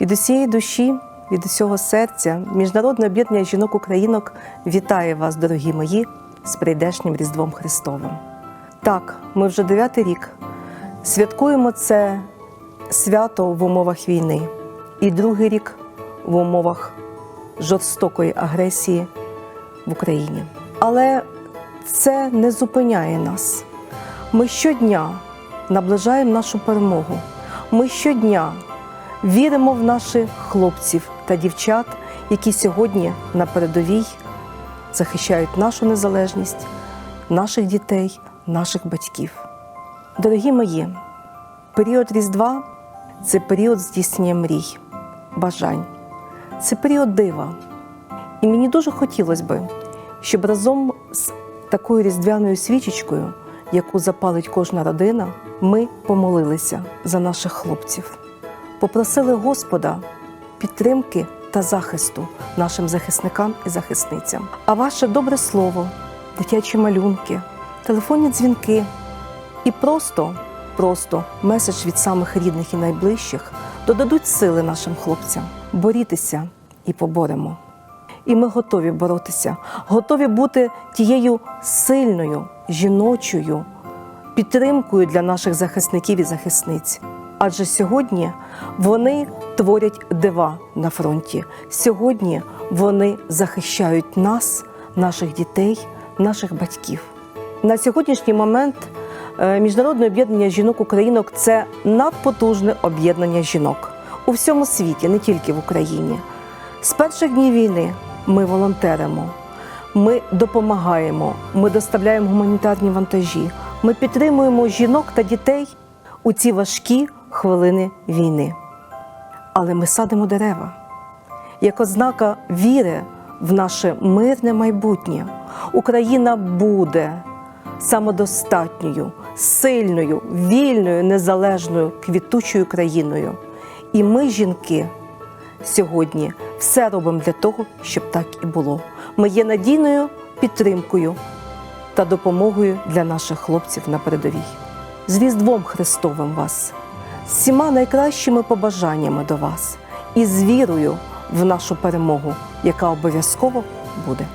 Від усієї душі, від усього серця, Міжнародне об'єднання жінок Українок вітає вас, дорогі мої, з прийдешнім Різдвом Христовим. Так, ми вже дев'ятий рік святкуємо це свято в умовах війни, і другий рік в умовах жорстокої агресії в Україні. Але це не зупиняє нас. Ми щодня наближаємо нашу перемогу. Ми щодня віримо в наших хлопців та дівчат, які сьогодні на передовій захищають нашу незалежність, наших дітей, наших батьків. Дорогі мої, період Різдва це період здійснення мрій, бажань, це період дива. І мені дуже хотілося би, щоб разом з такою різдвяною свічечкою, яку запалить кожна родина, ми помолилися за наших хлопців, попросили Господа підтримки та захисту нашим захисникам і захисницям. А ваше добре слово, дитячі малюнки, телефонні дзвінки і просто, просто меседж від самих рідних і найближчих додадуть сили нашим хлопцям борітися і поборемо. І ми готові боротися, готові бути тією сильною жіночою підтримкою для наших захисників і захисниць. Адже сьогодні вони творять дива на фронті. Сьогодні вони захищають нас, наших дітей, наших батьків. На сьогоднішній момент е, Міжнародне об'єднання жінок Українок це надпотужне об'єднання жінок у всьому світі, не тільки в Україні. З перших днів війни ми волонтеримо, ми допомагаємо, ми доставляємо гуманітарні вантажі, ми підтримуємо жінок та дітей у ці важкі хвилини війни. Але ми садимо дерева як ознака віри в наше мирне майбутнє. Україна буде самодостатньою, сильною, вільною, незалежною, квітучою країною. І ми, жінки, сьогодні все робимо для того, щоб так і було. Ми є надійною підтримкою та допомогою для наших хлопців на передовій. З Різдвом Христовим вас, з всіма найкращими побажаннями до вас і з вірою в нашу перемогу, яка обов'язково буде.